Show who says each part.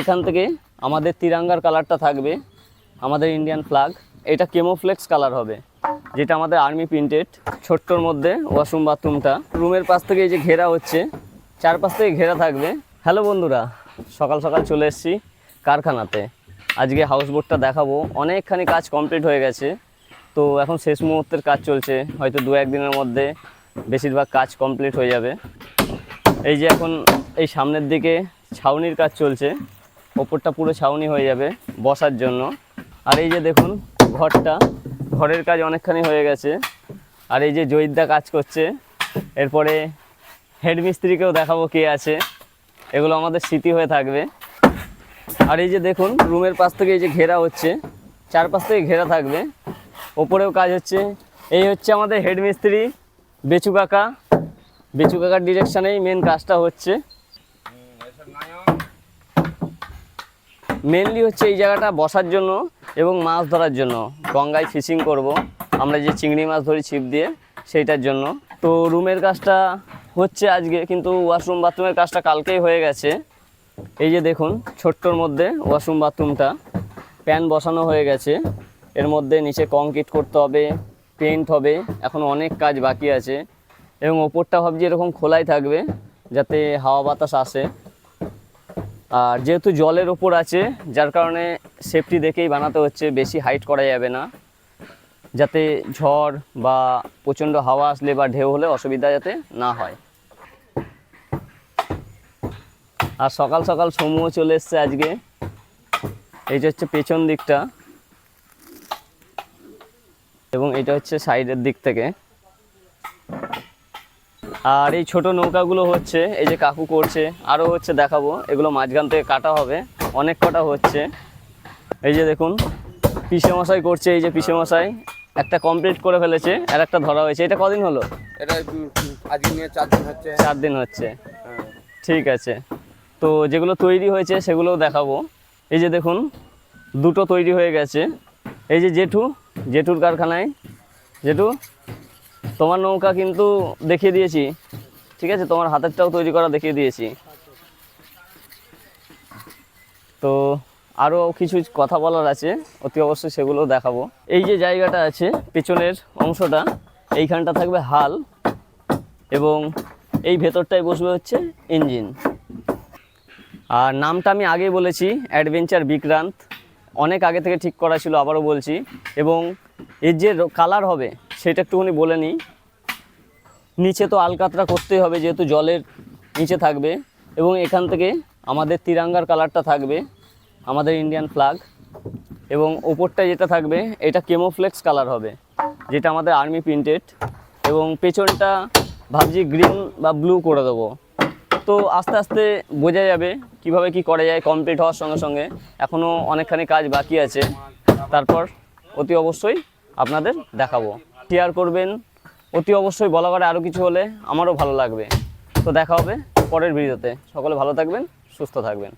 Speaker 1: এখান থেকে আমাদের তিরাঙ্গার কালারটা থাকবে, আমাদের ইন্ডিয়ান ফ্ল্যাগ এটা কেমোফ্লেক্স কালার হবে, যেটা আমাদের আর্মি প্রিন্টেড ছোট্টর মধ্যে ওয়াশরুম বাথরুমটা রুমের পাশ থেকে এই যে ঘেরা হচ্ছে, চারপাশ থেকে ঘেরা থাকবে। হ্যালো বন্ধুরা, সকাল সকাল চলে এসেছি কারখানাতে। আজকে হাউসবোটটা দেখাবো। অনেকখানি কাজ কমপ্লিট হয়ে গেছে। তো এখন শেষ মুহূর্তের কাজ চলছে। হয়তো দু একদিনের মধ্যে বেশিরভাগ কাজ কমপ্লিট হয়ে যাবে। এই যে এখন এই সামনের দিকে ছাউনির কাজ চলছে। ওপরটা পুরো ছাউনি হয়ে যাবে বসার জন্য। আর এই যে দেখুন, ঘরটা, ঘরের কাজ অনেকখানি হয়ে গেছে। আর এই যে জয়িদা কাজ করছে, এরপরে হেডমিস্ত্রিকেও দেখাবো কে আছে। এগুলো আমাদের স্মৃতি হয়ে থাকবে। আর এই যে দেখুন, রুমের পাশ থেকে এই যে ঘেরা হচ্ছে, চারপাশ থেকে ঘেরা থাকবে। ওপরেও কাজ হচ্ছে। এই হচ্ছে আমাদের হেডমিস্ত্রি, বেচু কাকা। বেচু কাকার ডিরেকশানেই মেন কাজটা হচ্ছে। মেনলি হচ্ছে এই জায়গাটা বসার জন্য এবং মাছ ধরার জন্য। গঙ্গায় ফিশিং করব। আমরা যে চিংড়ি মাছ ধরি ছিপ দিয়ে, সেইটার জন্য। তো রুমের কাজটা হচ্ছে আজকে, কিন্তু ওয়াশরুম বাথরুমের কাজটা কালকেই হয়ে গেছে। এই যে দেখুন, ছোট্টর মধ্যে ওয়াশরুম বাথরুমটা প্যান বসানো হয়ে গেছে। এর মধ্যে নিচে কংক্রিট করতে হবে পেন্ট হবে। এখন অনেক কাজ বাকি আছে। এবং ওপরটা ভাবছি এরকম খোলাই থাকবে, যাতে হাওয়া বাতাস আসে। আর যেহেতু জলের ওপর আছে, যার কারণে সেফটি দেখেই বানাতে হচ্ছে, বেশি হাইট করা যাবে না। যাতে ঝড় বা প্রচণ্ড হাওয়া আসলে বা ঢেউ হলে অসুবিধা যাতে না হয়। আর সকাল সকাল সমুও চলে এসছে আজকে। এই যে হচ্ছে পেছন দিকটা। এবং এটা হচ্ছে সাইডের দিক থেকে। আর এই ছোট নৌকাগুলো হচ্ছে এই যে কাকু করছে আরও হচ্ছে দেখাবো এগুলো মাঝখান থেকে কাটা হবে অনেক কটা হচ্ছে। এই যে দেখুন পিসে মশাই করছে এই যে পিসে মশাই একটা কমপ্লিট করে ফেলেছে আর একটা ধরা হয়েছে। এটা কদিন হলো?
Speaker 2: এটা আজকে নিয়ে চার দিন হচ্ছে।
Speaker 1: চার দিন হচ্ছে।
Speaker 2: হ্যাঁ।
Speaker 1: ঠিক আছে। তো যেগুলো তৈরি হয়েছে সেগুলোও দেখাবো। এই যে দেখুন দুটো তৈরি হয়ে গেছে। এই যে জেঠু জেঠুর কারখানায়। জেঠু তোমার নৌকা কিন্তু দেখিয়ে দিয়েছি, ঠিক আছে? তোমার হাতেরটাও তৈরি করা দেখিয়ে দিয়েছি। তো আরও কিছু কথা বলার আছে, অতি অবশ্যই সেগুলোও দেখাবো। এই যে জায়গাটা আছে, পেছনের অংশটা, এইখানটা থাকবে হাল এবং এই ভেতরটায় বসবে হচ্ছে ইঞ্জিন। আর নামটা আমি আগেই বলেছি, অ্যাডভেঞ্চার বিক্রান্ত। অনেক আগে থেকে ঠিক করা ছিল, আবারও বলছি। এবং এর যে কালার হবে, সেটা একটুখানি বলে নিই। নিচে তো আলকাতরা করতেই হবে, যেহেতু জলের নিচে থাকবে। এবং এখান থেকে আমাদের তিরাঙ্গার কালারটা থাকবে, আমাদের ইন্ডিয়ান ফ্ল্যাগ এবং ওপরটা যেটা থাকবে, এটা কেমোফ্লেক্স কালার হবে, যেটা আমাদের আর্মি প্রিন্টেড এবং পেছনটা ভাবছি গ্রিন বা ব্লু করে দেবো। তো আস্তে আস্তে বোঝা যাবে কীভাবে কি করা যায় কমপ্লিট হওয়ার সঙ্গে সঙ্গে। এখনও অনেকখানি কাজ বাকি আছে। তারপর অতি অবশ্যই আপনাদের দেখাবো। শেয়ার করবেন, অতি অবশ্যই বলা করে আরও কিছু হলে আমারও ভালো লাগবে। তো দেখা হবে পরের ভিডিওতে সকলে ভালো থাকবেন, সুস্থ থাকবেন।